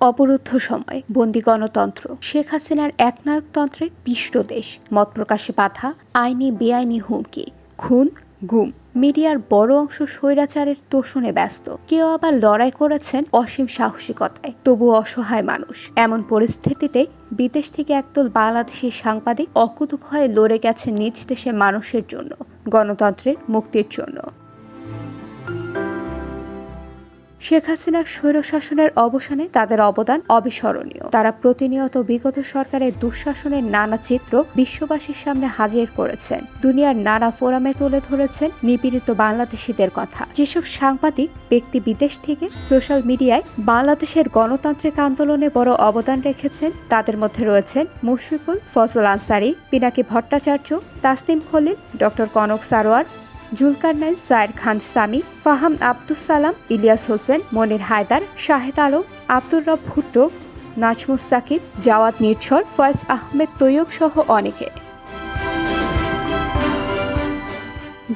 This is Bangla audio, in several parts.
অবরুদ্ধ সময়, বন্দি গণতন্ত্র। শেখ হাসিনার একনায়কতন্ত্রে পিষ্ট দেশ। মত প্রকাশে বাধা, আইনি বেআইনি হুমকি, খুন, গুম। মিডিয়ার বড় অংশ স্বৈরাচারের তোষণে ব্যস্ত। কেউ আবার লড়াই করেছেন অসীম সাহসিকতায়। তবু অসহায় মানুষ। এমন পরিস্থিতিতে বিদেশ থেকে একদল বাংলাদেশি সাংবাদিক অকুত ভয়ে লড়ে গেছে নিজ দেশের মানুষের জন্য, গণতন্ত্রের মুক্তির জন্য। শেখ হাসিনার স্বৈরশাসনের অবসানে তাদের অবদান অবিস্মরণীয়। তারা প্রতিনিয়ত বিগত সরকারের দুঃশাসনের নানা চিত্র বিশ্ববাসীর সামনে হাজির করেছেন। দুনিয়ার নানা ফোরামে তুলে ধরেছেন নিপীড়িত বাংলাদেশিদের কথা। যেসব সাংবাদিক, ব্যক্তি বিদেশ থেকে সোশ্যাল মিডিয়ায় বাংলাদেশের গণতান্ত্রিক আন্দোলনে বড় অবদান রেখেছেন, তাদের মধ্যে রয়েছেন মুশফিকুল ফজল আনসারি, পিনাকি ভট্টাচার্য, তাসনিম খলিল, ডক্টর কনক সারোয়ার জুলকারনাইন, সায়ের খান সামি, ফাহাম আব্দুস সালাম, ইলিয়াস হোসেন, মনির হায়দার, শাহেদ আলম, আব্দুর রব ভুট্টো, নাজমুস সাকিব, জাওয়াদ নির্ঝর, ফয়েজ আহমেদ তৈয়ব সহ অনেকে।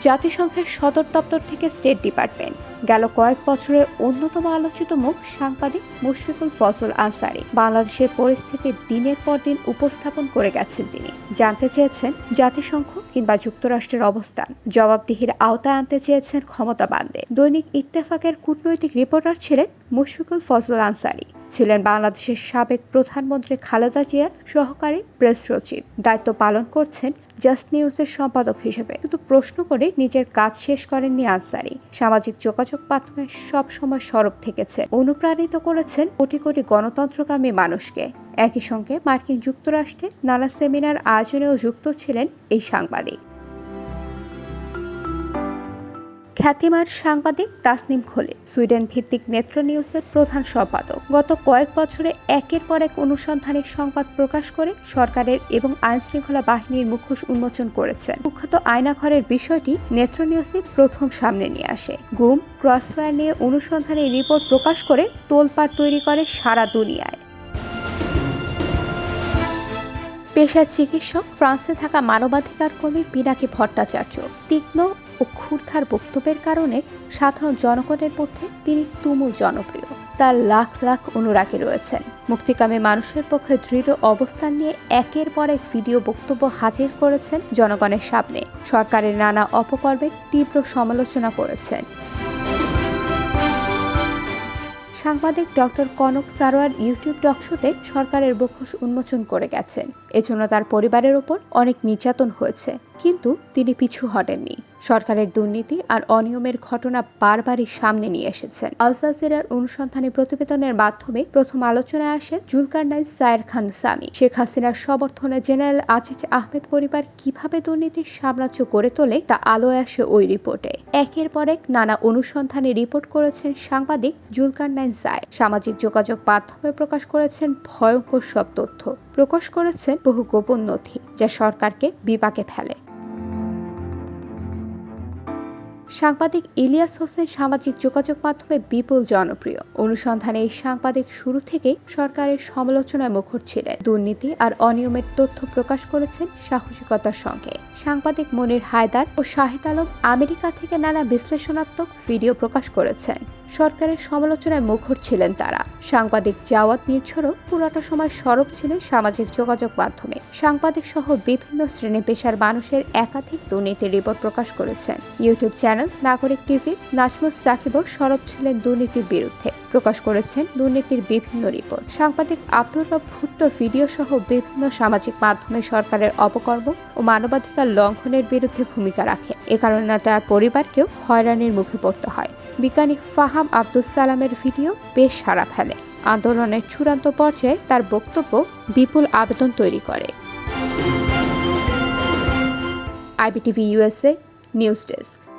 জাতিসংঘের সদর দপ্তর থেকে স্টেট ডিপার্টমেন্ট। গেল কয়েক বছরের অন্যতম আলোচিত মুখ সাংবাদিক মুশফিকুল ফজল আনসারি। বাংলাদেশের পরিস্থিতি দিনের পর দিন উপস্থাপন করে গেছেন তিনি। জানতে চেয়েছেন জাতিসংঘ কিংবা যুক্তরাষ্ট্রের অবস্থান। জবাবদিহির আওতায় আনতে চেয়েছেন ক্ষমতাবানদের। দৈনিক ইত্তেফাকের কূটনৈতিক রিপোর্টার ছিলেন মুশফিকুল ফজল আনসারি। ছিলেন বাংলাদেশের সাবেক প্রধানমন্ত্রী খালেদা জিয়ার সহকারী প্রেস সচিব। দায়িত্ব পালন করছেন জাস্ট নিউজের সম্পাদক হিসেবে। শুধু প্রশ্ন করে নিজের কাজ শেষ করেননি আনসারি। সামাজিক যোগাযোগ মাধ্যমে সবসময় সরব থেকেছে। অনুপ্রাণিত করেছেন কোটি কোটি গণতন্ত্রকামী মানুষকে। একই সঙ্গে মার্কিন যুক্তরাষ্ট্রে নানা সেমিনার আয়োজনেও যুক্ত ছিলেন এই সাংবাদিক। খ্যাতিমার সাংবাদিক তাসনিম খোলে সুইডেন ভিত্তিক নেত্র নিউজের প্রধান সম্পাদক। গত কয়েক বছরে একের পর এক অনুসন্ধানের সংবাদ প্রকাশ করে সরকারের এবং আইন শৃঙ্খলা বাহিনীর মুখোশ উন্মোচন করেছেন। কুখ্যাত আয়নাঘরের বিষয়টি নেত্র নিউজে প্রথম সামনে নিয়ে আসে। গুম, ক্রসফায়ার নিয়ে অনুসন্ধানের রিপোর্ট প্রকাশ করে তোলপাড় তৈরি করে সারা দুনিয়ায়। পেশার চিকিৎসক, ফ্রান্সে থাকা মানবাধিকার কর্মী পিনাকি ভট্টাচার্য, তীক্ষ্ণ ও ক্ষুরধার বক্তব্যের কারণে সাধারণ জনগণের মধ্যে তিনি তুমুল জনপ্রিয়। তার লাখ লাখ অনুরাগী রয়েছেন। মুক্তিকামী মানুষের পক্ষে দৃঢ় অবস্থান নিয়ে একের পর এক ভিডিও বক্তব্য হাজির করেছেন জনগণের সামনে। সরকারের নানা অপকর্মের তীব্র সমালোচনা করেছেন। সাংবাদিক ডক্টর কনক সারোয়ার ইউটিউব টকশোতে সরকারের বক্ষোষ উন্মোচন করে গেছেন। এজন্য তার পরিবারের ওপর অনেক নির্যাতন হয়েছে। কিন্তু তিনি পিছু হটেননি। সরকারের দুর্নীতি আর অনিয়মের ঘটনা বারবারই সামনে নিয়ে এসেছেন। আল জাজিরার অনুসন্ধানী প্রতিবেদনের মাধ্যমে প্রথম আলোচনায় আসে জুলকারনাইন সায়ের খান সামি। শেখ হাসিনার সমর্থনে জেনারেল আজিজ আহমেদ পরিবার কীভাবে দুর্নীতির সাম্রাজ্য গড়ে তোলে তা আলোয় আসে ওই রিপোর্টে। একের পর এক নানা অনুসন্ধানে রিপোর্ট করেছেন সাংবাদিক জুলকারনাইন সায়। সামাজিক যোগাযোগ মাধ্যমে প্রকাশ করেছেন ভয়ঙ্কর সব তথ্য। প্রকাশ করেছেন বহু গোপন নথি, যা সরকারকে বিপাকে ফেলে। সাংবাদিক ইলিয়াস হোসেন সামাজিক যোগাযোগ মাধ্যমে বিপুল জনপ্রিয়। অনুসন্ধানে এই সাংবাদিক শুরু থেকেই সরকারের সমালোচনায় মুখর ছিলেন। দুর্নীতি আর অনিয়মের তথ্য প্রকাশ করেছেন সাহসিকতার সঙ্গে। সাংবাদিক মনির হায়দার ও শাহিদ আলম আমেরিকা থেকে নানা বিশ্লেষণাত্মক ভিডিও প্রকাশ করেছেন। সরকারের সমালোচনায় মুখর ছিলেন তারা। সাংবাদিক জাওয়াত নির্ঝরও পুরোটা সময় সরব ছিলেন সামাজিক যোগাযোগ মাধ্যমে। সাংবাদিক সহ বিভিন্ন শ্রেণি পেশার মানুষের একাধিক দুর্নীতির রিপোর্ট প্রকাশ করেছেন। YouTube channel Nagorik TV Nazmus সাকিবও সরব ছিলেন দুর্নীতির বিরুদ্ধে প্রকাশ করেছেন দুর্নীতির বিভিন্ন রিপোর্ট। সাংবাদিক আব্দুর রব ভুট্টো ভিডিও সহ বিভিন্ন সামাজিক মাধ্যমে সরকারের অপকর্ম ও মানবাধিকার লঙ্ঘনের বিরুদ্ধে ভূমিকা রাখে। এ কারণে তার পরিবারকেও হয়রানির মুখে পড়তে হয়। বিজ্ঞানী ফাহাম আব্দুস সালামের ভিডিও বেশ সাড়া ফেলে। আন্দোলনের চূড়ান্ত পর্যায়ে তার বক্তব্য বিপুল আবেদন তৈরি করে। IBTV USA news desk.